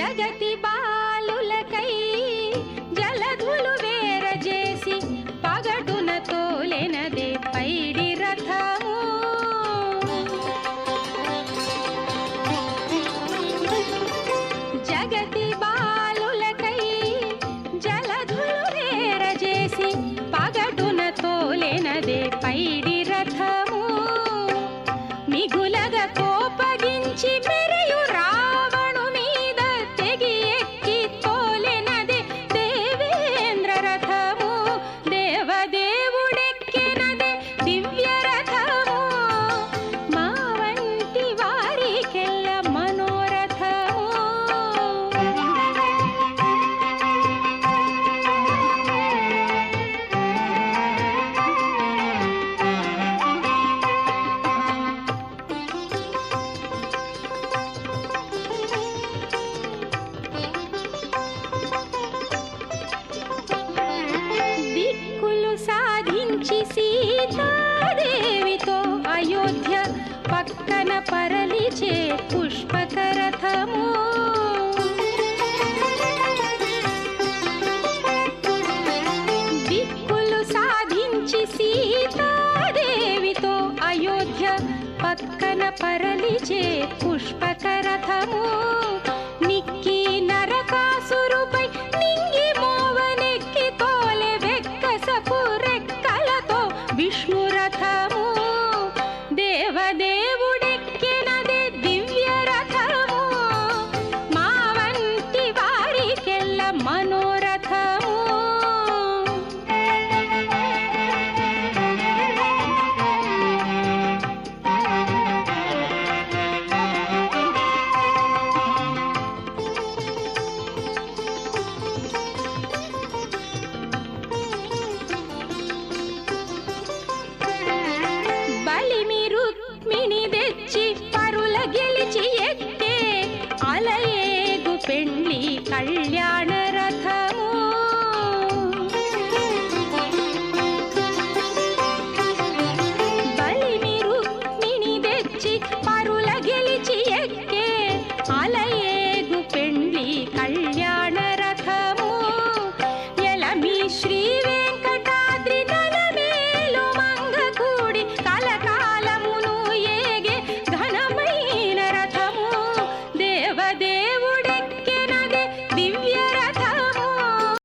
జగతి బాలులకై జలధులు వేరజేసి పగటున తోలెనదే పైడి రథము. జగతి బాలులకై జలధులు వేరజేసి పగటున తోలెనదే పైడి రథము. మిగులగ కోపగించి దేవితో అయోధ్య పక్కన పరలిచే పుష్పక రథము దిక్కులు సాధించి సీతాదేవితో అయోధ్య పక్కన పరలిచే పుష్పక வெள்ளி கல்யாண रथ